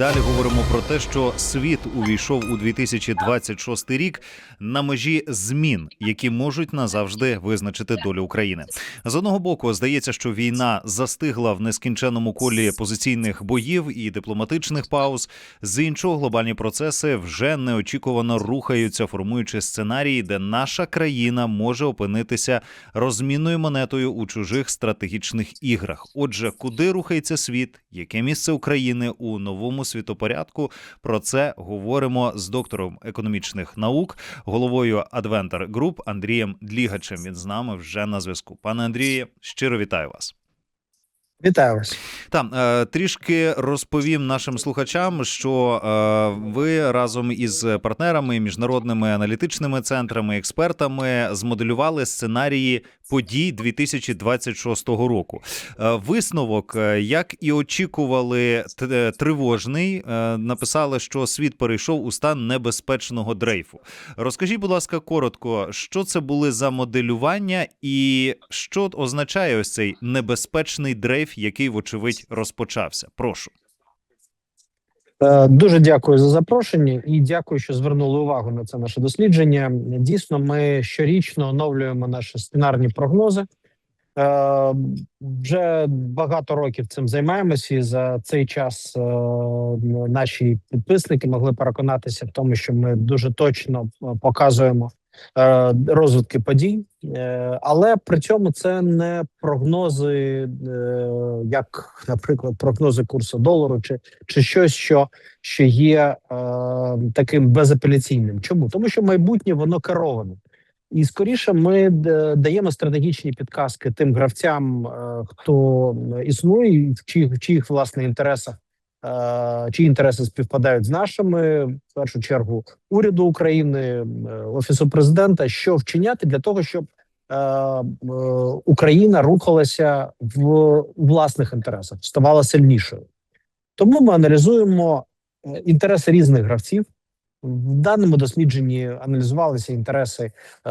далі говоримо про те, що світ увійшов у 2026 рік на межі змін, які можуть назавжди визначити долю України. З одного боку, здається, що війна застигла в нескінченному колі позиційних боїв і дипломатичних пауз. З іншого, глобальні процеси вже неочікувано рухаються, формуючи сценарії, де наша країна може опинитися розмінною монетою у чужих стратегічних іграх. Отже, куди рухається світ, яке місце України у новому світопорядку? Про це говоримо з доктором економічних наук, головою Adventure Group Андрієм Длігачем. Він з нами вже на зв'язку. Пане Андріє, щиро вітаю вас. Вітаю вас. Там е, трішки розповім нашим слухачам, що е, ви разом із партнерами, міжнародними аналітичними центрами, експертами змоделювали сценарії подій 2026 року. Е, висновок, як і очікували, тривожний. Написали, що світ перейшов у стан небезпечного дрейфу. Розкажіть, будь ласка, коротко, що це були за моделювання, і що означає ось цей небезпечний дрейф, який, вочевидь, розпочався? Прошу. Е, Дуже дякую за запрошення і дякую, що звернули увагу на це наше дослідження. Дійсно, ми щорічно оновлюємо наші сценарні прогнози. Е, Вже багато років цим займаємося, і за цей час е, наші підписники могли переконатися в тому, що ми дуже точно показуємо розвитки подій, Е, але при цьому це не прогнози, е, як, наприклад, прогнози курсу долару чи чи щось, що що є е, таким безапеляційним. Чому? Тому що майбутнє воно кероване. І скоріше ми даємо стратегічні підказки тим гравцям, е, хто існує, в чиїх, в чиїх власне інтересах, е, чиї інтереси співпадають з нашими, в першу чергу уряду України, е, офісу президента, що вчиняти для того, щоб е, е, Україна рухалася в власних інтересах, ставала сильнішою. Тому ми аналізуємо е, інтереси різних гравців. В даному дослідженні аналізувалися інтереси е,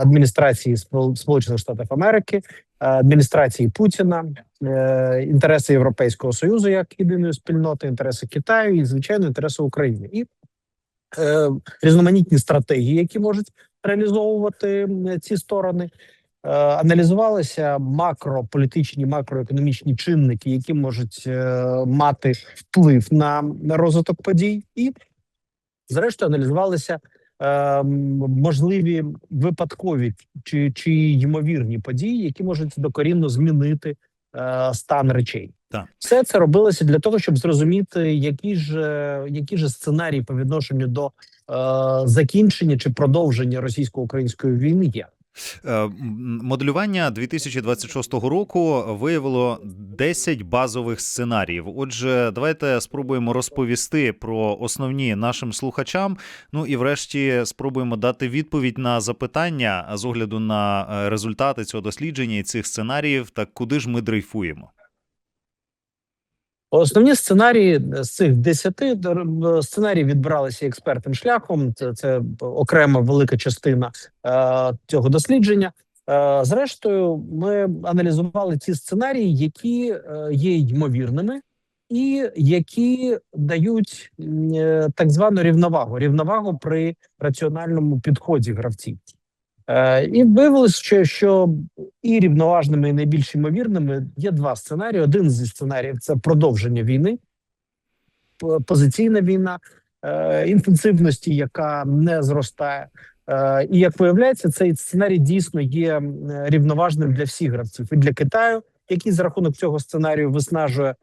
адміністрації Спол- Сполучених Штатів Америки, е, адміністрації Путіна, е, інтереси Європейського Союзу як єдиної спільноти, інтереси Китаю і звичайно інтереси України і різноманітні стратегії, які можуть реалізовувати ці сторони. Аналізувалися макрополітичні, макроекономічні чинники, які можуть мати вплив на розвиток подій, і зрештою аналізувалися е, можливі випадкові чи, чи ймовірні події, які можуть докорінно змінити е, стан речей. Так. Все це робилося для того, щоб зрозуміти, які ж е, які ж сценарії по відношенню до е, закінчення чи продовження російсько-української війни є. Е, Моделювання 2026 року виявило 10 базових сценаріїв. Отже, давайте спробуємо розповісти про основні нашим слухачам. Ну і врешті спробуємо дати відповідь на запитання з огляду на е, результати цього дослідження і цих сценаріїв. Так куди ж ми дрейфуємо? Основні сценарії з цих десяти сценарії відбиралися експертним шляхом. Це, це окрема велика частина е, цього дослідження. Е, зрештою, ми аналізували ті сценарії, які е, є ймовірними, і які дають е, так звану рівновагу, рівновагу при раціональному підході гравців. Е, і виявилось, що, і рівноважними, і найбільш ймовірними є два сценарії. Один зі сценаріїв це продовження війни, позиційна війна, е, інтенсивності, яка не зростає. Е, і як виявляється, цей сценарій дійсно є рівноважним для всіх гравців і для Китаю, який за рахунок цього сценарію виснажує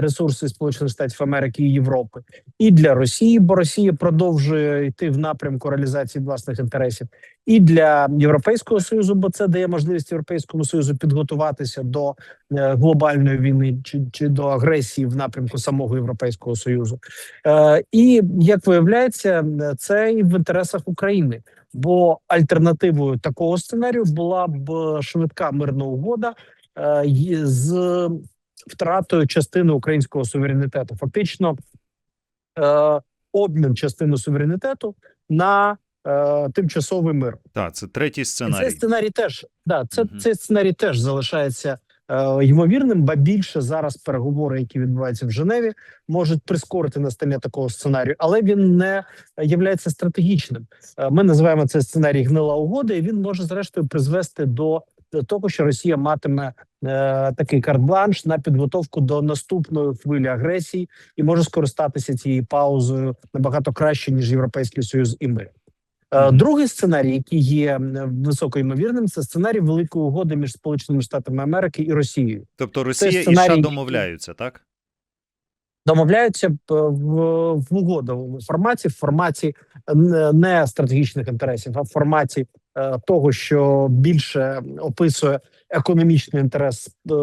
ресурси Сполучених Штатів Америки і Європи, і для Росії, бо Росія продовжує йти в напрямку реалізації власних інтересів і для Європейського союзу, бо це дає можливість Європейському союзу підготуватися до е, глобальної війни чи, чи до агресії в напрямку самого Європейського союзу. Е, і як виявляється, е, це і в інтересах України. Бо альтернативою такого сценарію була б швидка мирна угода е, з втратою частини українського суверенітету. Фактично, е, обмін частини суверенітету на е, тимчасовий мир. Так, це третій І цей сценарій. сценарій теж да, це Мгм. цей сценарій теж залишається е, ймовірним, ба більше зараз переговори, які відбуваються в Женеві, можуть прискорити настання такого сценарію, але він не є стратегічним. Е, Ми називаємо цей сценарій гнила угода, і він може зрештою призвести до того, що Росія матиме е, такий карт-бланш на підготовку до наступної хвилі агресії і може скористатися цією паузою набагато краще ніж Європейський Союз і ми. Е, Другий сценарій, який є м, високоймовірним, це сценарій великої угоди між Сполученими Штатами Америки і Росією. Тобто Росія і сценарій, США домовляються, так? Домовляються е, в, в угодовому форматі, в форматі не- стратегічних інтересів, а в форматі е, того, що більше описує економічний інтерес е,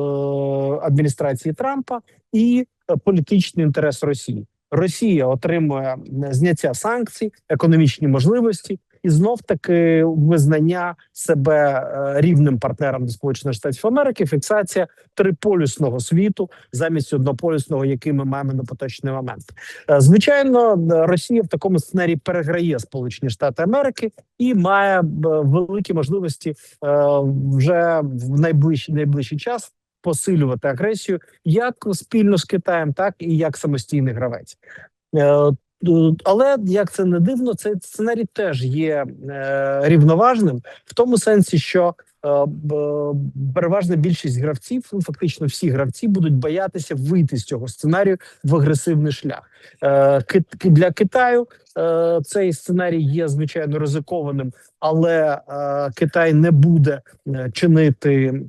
адміністрації Трампа і е, політичний інтерес Росії. Росія отримує е, зняття санкцій, економічні можливості і знов таки визнання себе е, рівним партнером Сполучених Штатів Америки. Фіксація триполюсного світу замість однополюсного, який ми маємо на поточний момент. Е, Звичайно, е, Росія в такому сценарії переграє Сполучені Штати Америки і має великі можливості вже в найближчий найближчий час посилювати агресію як спільно з Китаєм, так і як самостійний гравець. Але як це не дивно, цей сценарій теж є е, рівноважним в тому сенсі, що е, переважна більшість гравців, ну фактично всі гравці, будуть боятися вийти з цього сценарію в агресивний шлях. Е, для Китаю е, цей сценарій є звичайно ризикованим, але е, Китай не буде е, чинити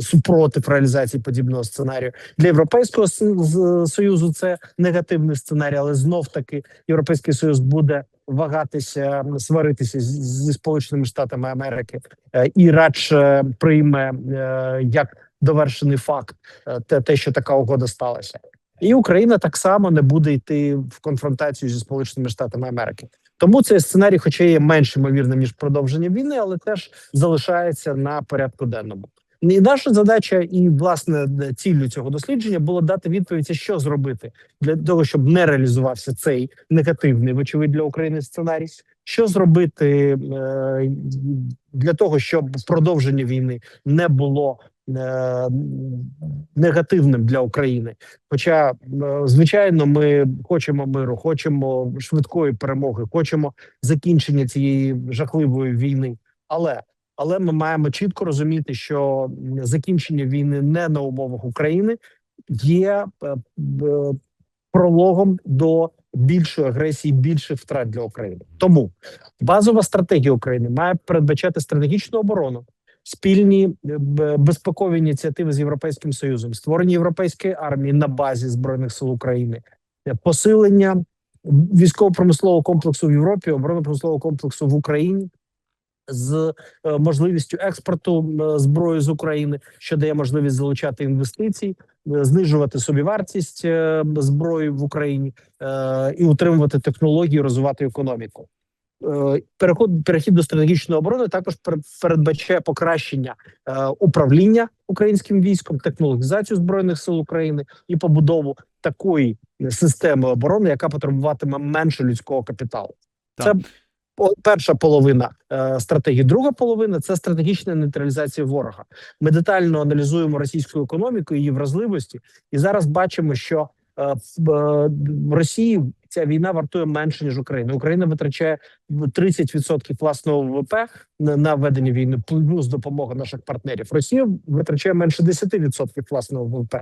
супротив реалізації подібного сценарію. Для європейського союзу це негативний сценарій, але знов таки європейський союз буде вагатися, сваритися зі сполученими штатами Америки і радше прийме як довершений факт те, те, що така угода сталася. І Україна так само не буде йти в конфронтацію зі сполученими штатами Америки. Тому цей сценарій, хоча є менш ймовірним ніж продовження війни, але теж залишається на порядку денному. І наша задача, і власне ціллю цього дослідження було дати відповідь, що зробити для того, щоб не реалізувався цей негативний, вочевидь для України сценарій. Що зробити е, для того, щоб продовження війни не було негативним для України? Хоча, е, звичайно, ми хочемо миру, хочемо швидкої перемоги, хочемо закінчення цієї жахливої війни, але але ми маємо чітко розуміти, що закінчення війни не на умовах України є е, прологом до більшої агресії, більших втрат для України. Тому базова стратегія України має передбачати стратегічну оборону, спільні е, безпекові ініціативи з європейським союзом, створення європейської армії на базі збройних сил України, е, посилення військово-промислового комплексу в Європі, оборонно-промислового комплексу в Україні. З е, можливістю експорту зброї з України, що дає можливість залучати інвестиції, знижувати собівартість зброї в Україні і утримувати технології, розвивати економіку. Е, Переход перехід до стратегічної оборони також пер- передбачає покращення е, управління українським військом, технологізацію збройних сил України і побудову такої системи оборони, яка потребуватиме менше людського капіталу. Так. Це перша половина е, стратегії. Друга половина це стратегічна нейтралізація ворога. Ми детально аналізуємо російську економіку, її вразливості, і зараз бачимо, що е, е, в Росії ця війна вартує менше ніж Україна. Україна витрачає 30% власного ВВП на, ведення війни, плюс допомога наших партнерів. Росія витрачає менше 10% власного ВВП.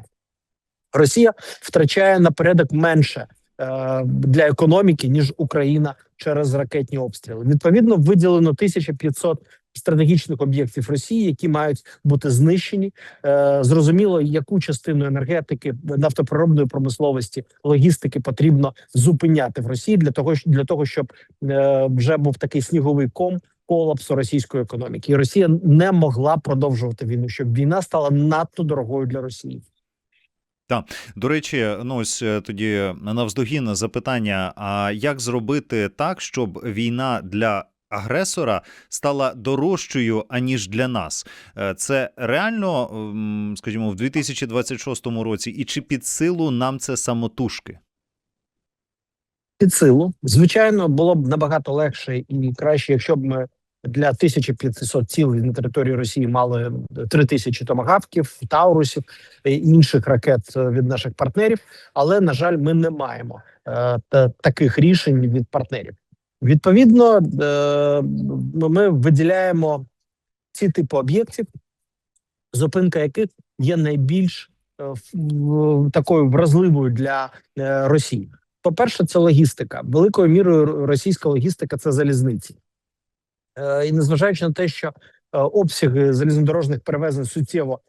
Росія втрачає на порядок менше е, для економіки ніж Україна через ракетні обстріли. Відповідно, виділено 1500 стратегічних об'єктів Росії, які мають бути знищені. Е, зрозуміло, яку частину енергетики, нафтопереробної промисловості, логістики потрібно зупиняти в Росії для того, для того, щоб е, вже був такий сніговий ком. Колапсу російської економіки, і Росія не могла продовжувати війну, щоб війна стала надто дорогою для Росії. До речі, ну ось е, тоді навздогін запитання: а як зробити так, щоб війна для агресора стала дорожчою аніж для нас? Е, Це реально, скажімо, в 2026 році, і чи під силу нам це самотужки? під силу. Звичайно, було б набагато легше і краще, якщо б ми для 1500 цілей на території Росії мали 3000 томагавків, таурусів і інших ракет е, від наших партнерів. Але на жаль, ми не маємо е, та, таких рішень від партнерів. Відповідно, е, ми виділяємо ці типи об'єктів, зупинка яких є найбільш е, такою вразливою для е, Росії. По-перше, це логістика. Великою мірою російська логістика це залізниці. І незважаючи на те, що обсяги залізнодорожних перевезень суттєво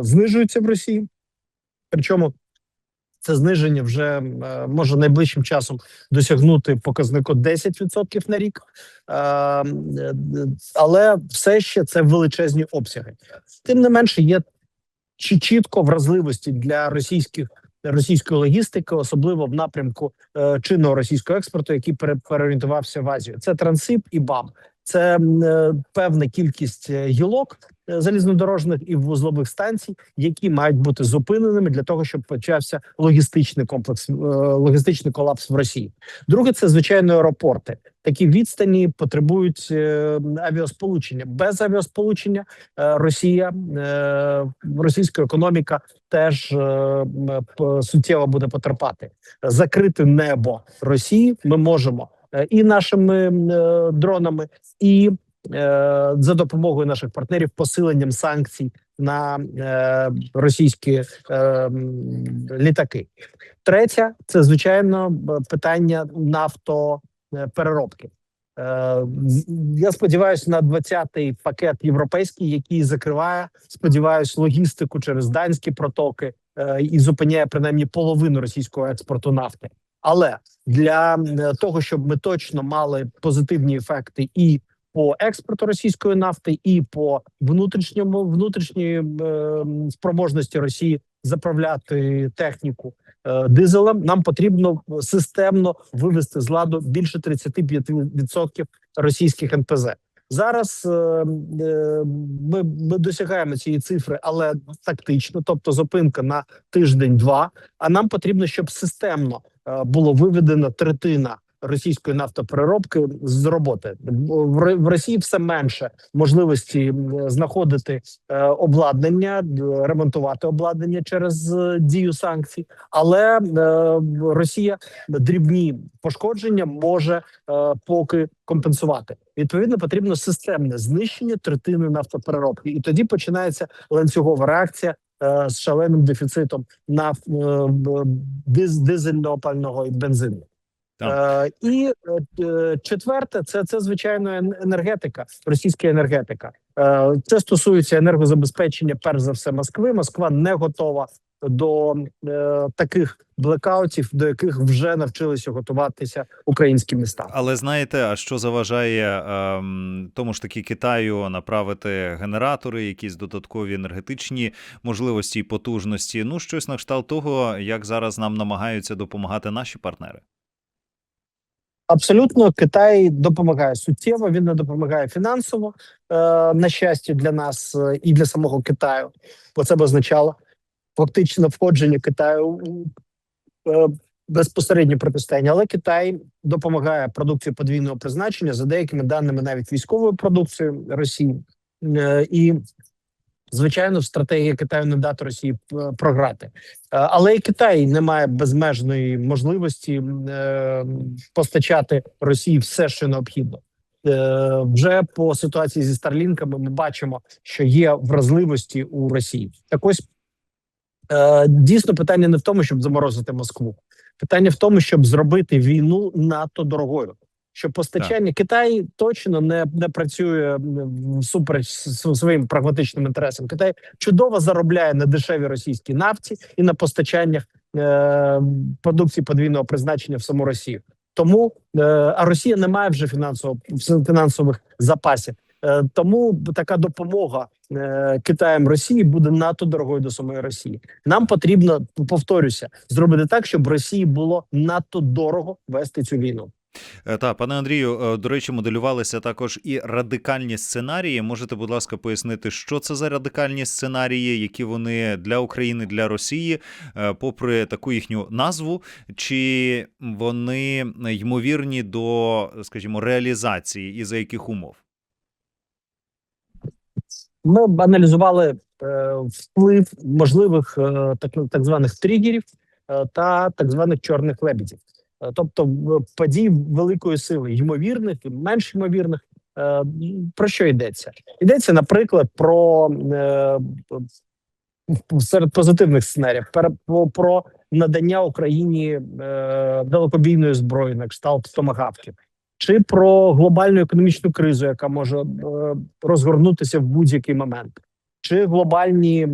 знижуються в Росії, причому це зниження вже е, може найближчим часом досягнути показнику 10% на рік, Е, е, але все ще це величезні обсяги. Тим не менше, є чітко вразливості для російських російської логістики, особливо в напрямку е, чинного російського експорту, який пере, переорієнтувався в Азію. Це Трансип і БАМ. Це е, певна кількість е, гілок е, залізнодорожних і вузлових станцій, які мають бути зупиненими для того, щоб почався логістичний комплекс, логістичний колапс в Росії. Друге, це звичайно аеропорти. Такі відстані потребують авіасполучення. Без авіасполучення Росія російська економіка теж суттєво буде потерпати. Закрити небо Росії ми можемо і нашими е, дронами, і е, за допомогою наших партнерів посиленням санкцій на е, російські е, літаки. Третє це звичайно питання нафтопереробки. Е, Я сподіваюся на 20-й пакет європейський, який закриває, сподіваюсь, логістику через данські протоки е, і зупиняє принаймні половину російського експорту нафти. Але для е, того, щоб ми точно мали позитивні ефекти і по експорту російської нафти, і по внутрішньому внутрішньої е, спроможності Росії заправляти техніку е, дизелем, нам потрібно системно вивести з ладу більше 35% російських НПЗ. Зараз е, ми, ми досягаємо цієї цифри, але тактично, тобто зупинка на тиждень-два. А нам потрібно, щоб системно було виведена третина російської нафтопереробки з роботи. В Ро- Росії все менше можливості знаходити е, обладнання, ремонтувати обладнання через е, дію санкцій, але е, Росія дрібні пошкодження може е, поки компенсувати. Відповідно, потрібно системне знищення третини нафтопереробки, і тоді починається ланцюгова реакція е, з шаленим дефіцитом на е, дизельного пального і бензину. Е, і е, е, четверте, це, це звичайно енергетика, російська енергетика. Е, це стосується енергозабезпечення, перш за все, Москви. Москва не готова до е, таких блекаутів, до яких вже навчилися готуватися українські міста. Але знаєте, а що заважає ем, тому ж таки Китаю направити генератори, якісь додаткові енергетичні можливості і потужності? Ну, щось на кшталт того, як зараз нам намагаються допомагати наші партнери. Абсолютно, Китай допомагає суттєво. Він не допомагає фінансово, е, на щастя, для нас е, і для самого Китаю, бо це б означало фактично входження Китаю у е, безпосереднє протистояння. Але Китай допомагає продукцію подвійного призначення за деякими даними, навіть військовою продукцією Росії, Е, і звичайно, стратегія Китаю не дати Росії е, програти. Але і Китай не має безмежної можливості постачати Росії все, що необхідно. Вже по ситуації зі Старлінками ми бачимо, що є вразливості у Росії. Так ось е, дійсно питання не в тому, щоб заморозити Москву. Питання в тому, щоб зробити війну надто дорогою. Що постачання Китай точно не, не працює м, всупереч с- своїм прагматичним інтересам. Китай чудово заробляє на дешевій російській нафті і на постачаннях е, продукції подвійного призначення в саму Росію. Тому е, а Росія не має вже фінансово фінансових запасів. Е, тому така допомога е, Китаєм Росії буде надто дорогою до самої Росії. Нам потрібно повторюся зробити так, щоб Росії було надто дорого вести цю війну. Е, Та, пане Андрію, до речі, моделювалися також і радикальні сценарії. Можете, будь ласка, пояснити, що це за радикальні сценарії, які вони для України, для Росії, попри таку їхню назву, чи вони ймовірні до, скажімо, реалізації і за яких умов? Ми аналізували е, вплив можливих е, так, званих тригерів е, та так званих чорних лебедів, Е, тобто подій великої сили, ймовірних і менш ймовірних. Про що йдеться? Йдеться, наприклад, про серед позитивних сценаріїв про, надання Україні далекобійної зброї на кшталт томагавків, чи про глобальну економічну кризу, яка може е, розгорнутися в будь-який момент, чи глобальні е,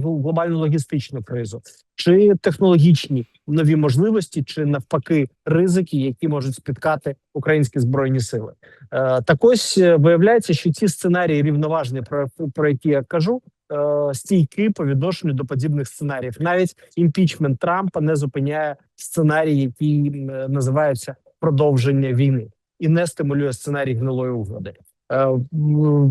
глобальну логістичну кризу, чи технологічні нові можливості, чи навпаки ризики, які можуть спіткати українські збройні сили. Е, так ось виявляється, що ці сценарії рівноважні, про, про які я кажу, стійки по відношенню до подібних сценаріїв. Навіть імпічмент Трампа не зупиняє м, е, називаються продовження війни, і не стимулює сценарій гнилої угоди. Е,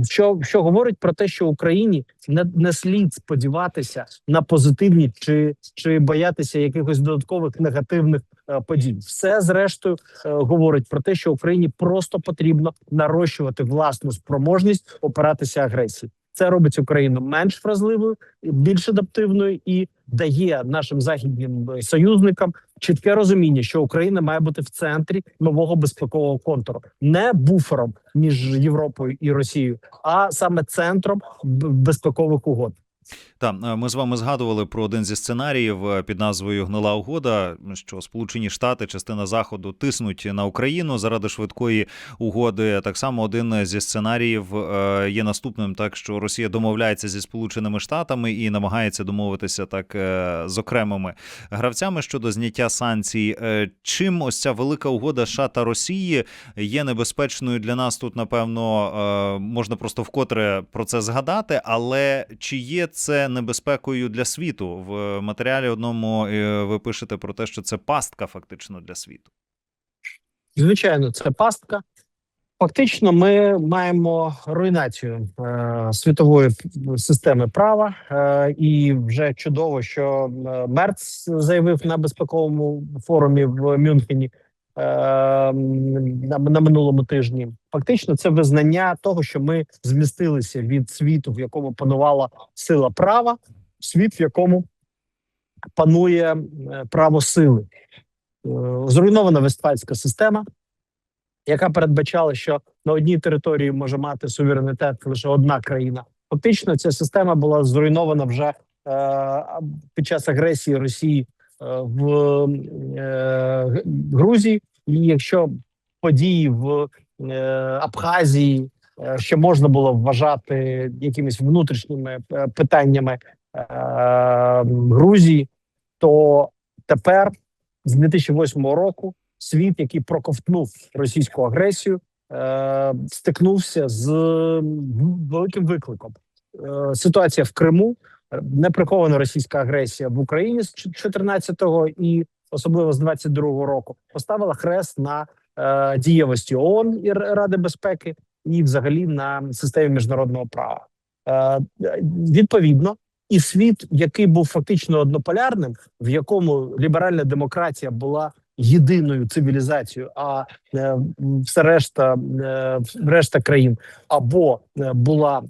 Що, що говорить про те, що Україні не, не слід сподіватися на позитивні чи, чи боятися якихось додаткових негативних е, подій. Все зрештою е, говорить про те, що Україні просто потрібно нарощувати власну спроможність опиратися агресії. Це робить Україну менш вразливою, більш адаптивною і дає нашим західним союзникам чітке розуміння, що Україна має бути в центрі нового безпекового контуру, не буфером між Європою і Росією, а саме центром безпекових угод. Так, е, ми з вами згадували про один зі сценаріїв е, під назвою Гнила угода, що Сполучені Штати, частина заходу тиснуть на Україну заради швидкої угоди. Так само один зі сценаріїв е, є наступним, так що Росія домовляється зі Сполученими Штатами і намагається домовитися так з окремими гравцями щодо зняття санкцій. Чим ось ця велика угода США та Росії є небезпечною для нас тут, напевно, можна просто вкотре про це згадати, але чи є це небезпекою для світу? В матеріалі одному е, ви пишете про те, що це пастка фактично для світу. Звичайно, це пастка. Фактично, ми маємо руйнацію е, світової системи права, е, і вже чудово, що е, Мерц заявив на безпековому форумі в Мюнхені е, на, на минулому тижні. Фактично, це визнання того, що ми змістилися від світу, в якому панувала сила права, світ, в якому панує е, право сили. Е, Зруйнована вестфальська система яка передбачала, що на одній території може мати суверенітет лише одна країна. Фактично, ця система була зруйнована вже е, під час агресії Росії в е, Грузії. І якщо події в е, Абхазії е, ще можна було вважати якимись внутрішніми е, питаннями е, Грузії, то тепер з 2008 року світ, який проковтнув російську агресію, е, стикнувся з великим викликом. Е, ситуація в Криму, неприхована російська агресія в Україні з 14-го і особливо з 22-го року поставила хрест на е, дієвості ООН і Ради безпеки, і взагалі на системі міжнародного права. Е, відповідно, і світ, який був фактично однополярним, в якому ліберальна демократія була єдиною цивілізацією, а е, все решта, е, решта країн або е, була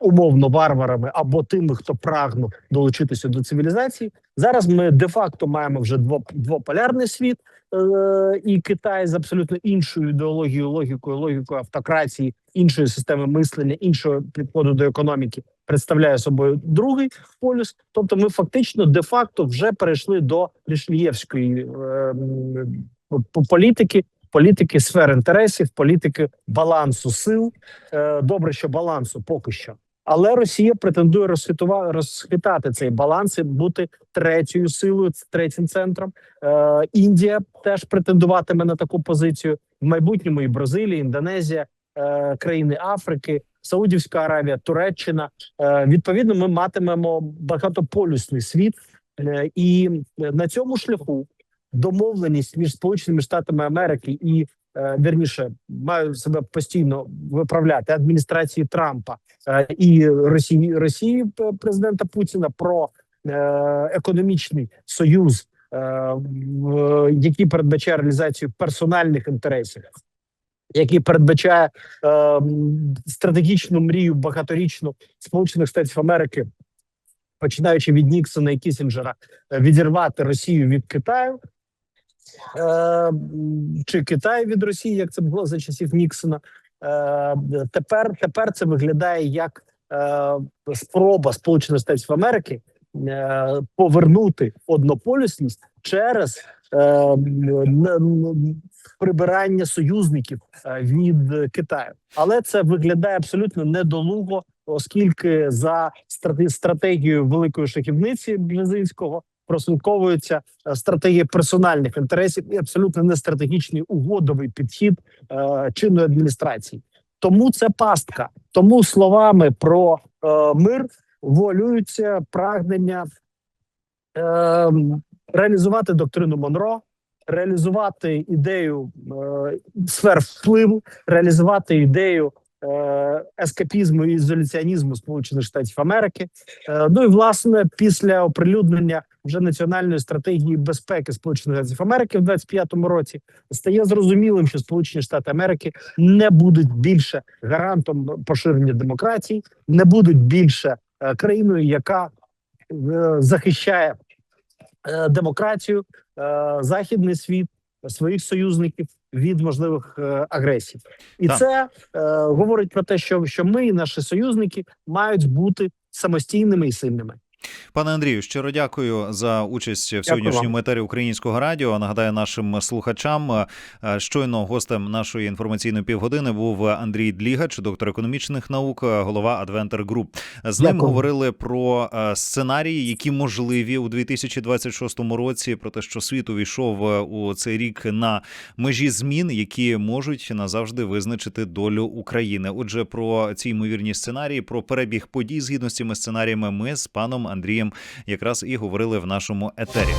умовно варварами, або тими, хто прагнув долучитися до цивілізації. Зараз ми де-факто маємо вже дво, двополярний світ, і Китай з абсолютно іншою ідеологією, логікою, логікою автократії, іншої системи мислення, іншого підходу до економіки представляє собою другий полюс. Тобто, ми фактично де-факто вже перейшли до рішлієвської е, політики. Політики сфер інтересів, політики балансу сил. Е, Добре, що балансу поки що, але Росія претендує розхитати цей баланс і бути третьою силою, третім центром. Е, Індія теж претендуватиме на таку позицію в майбутньому. І Бразилія, Індонезія, е, країни Африки, Саудівська Аравія, Туреччина. Е, Відповідно, ми матимемо багатополюсний світ, Е, і на цьому шляху домовленість між Сполученими Штатами Америки і е, вірніше маю себе постійно виправляти адміністрації Трампа е, і Росії Росії президента Путіна про е, економічний союз, е, який передбачає реалізацію персональних інтересів який передбачає е, стратегічну мрію багаторічну Сполучених Штатів Америки, починаючи від Ніксона і Кісінджера, е, відірвати Росію від Китаю. Е, чи Китай від Росії, як це було за часів Ніксона. Е, тепер, тепер це виглядає як спроба Сполучених Штатів Америки е, повернути однополюсність через прибирання союзників е, від Китаю, але це виглядає абсолютно недолуго, оскільки за страте- стратегією великої шахівниці Бжезинського прослідковується е, стратегія персональних інтересів і абсолютно не стратегічний угодовий підхід е, чинної адміністрації. Тому це пастка. Тому словами про мир волюються прагнення е, реалізувати доктрину Монро, реалізувати ідею е, сфер впливу, реалізувати ідею е, ескапізму і ізоляціонізму Сполучених Штатів Америки. Е, ну і власне після оприлюднення вже національної стратегії безпеки Сполучених Штатів Америки в 25-му році стає зрозумілим, що Сполучені Штати Америки не будуть більше гарантом поширення демократії, не будуть більше е, країною, яка е, захищає демократію, е, західний світ, своїх союзників від можливих е, агресій, і Так. це е, говорить про те, що, що ми і наші союзники мають бути самостійними і сильними. Пане Андрію, щиро дякую за участь в сьогоднішньому етері українського радіо. Нагадаю нашим слухачам. е, Щойно гостем нашої інформаційної півгодини був Андрій Длігач, доктор економічних наук, е, голова Адвентер Груп. З ним Дякую. говорили про е, сценарії, які можливі у 2026 році. Про те, що світ увійшов у цей рік на межі змін, які можуть назавжди визначити долю України. Отже, про ці ймовірні сценарії, про перебіг подій згідно з цими сценаріями, ми з паном Андрієм якраз і говорили в нашому етері.